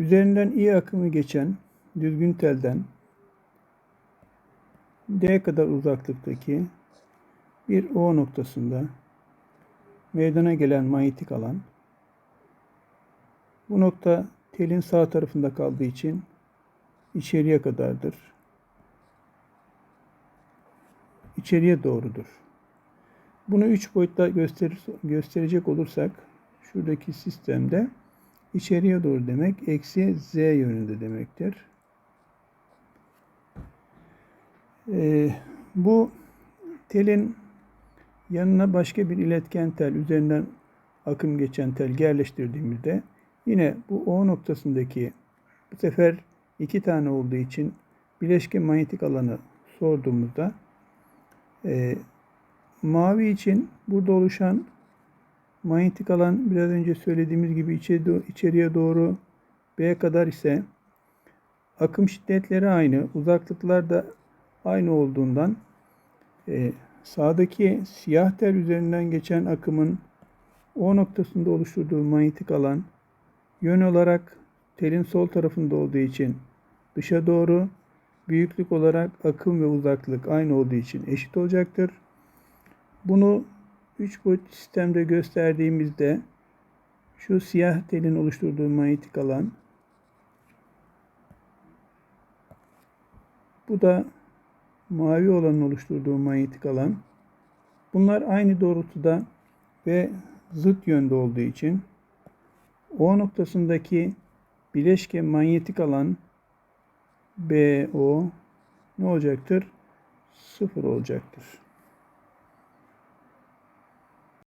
Üzerinden iyi akımı geçen düzgün telden D kadar uzaklıktaki bir O noktasında meydana gelen manyetik alan bu nokta telin sağ tarafında kaldığı için içeriye kadardır. İçeriye doğrudur. Bunu üç boyutta gösterir, gösterecek olursak şuradaki sistemde içeriye doğru demek eksi z yönünde demektir. Ee, bu telin yanına başka bir iletken tel üzerinden akım geçen tel yerleştirdiğimizde yine bu O noktasındaki bu sefer iki tane olduğu için bileşke manyetik alanı sorduğumuzda e, mavi için burada oluşan manyetik alan biraz önce söylediğimiz gibi içeri, içeriye doğru B'ye kadar ise akım şiddetleri aynı, uzaklıklar da aynı olduğundan e, sağdaki siyah tel üzerinden geçen akımın O noktasında oluşturduğu manyetik alan yön olarak telin sol tarafında olduğu için dışa doğru büyüklük olarak akım ve uzaklık aynı olduğu için eşit olacaktır. Bunu 3 boyutlu sistemde gösterdiğimizde şu siyah telin oluşturduğu manyetik alan bu da mavi olanın oluşturduğu manyetik alan bunlar aynı doğrultuda ve zıt yönde olduğu için O noktasındaki bileşke manyetik alan BO ne olacaktır? Sıfır olacaktır.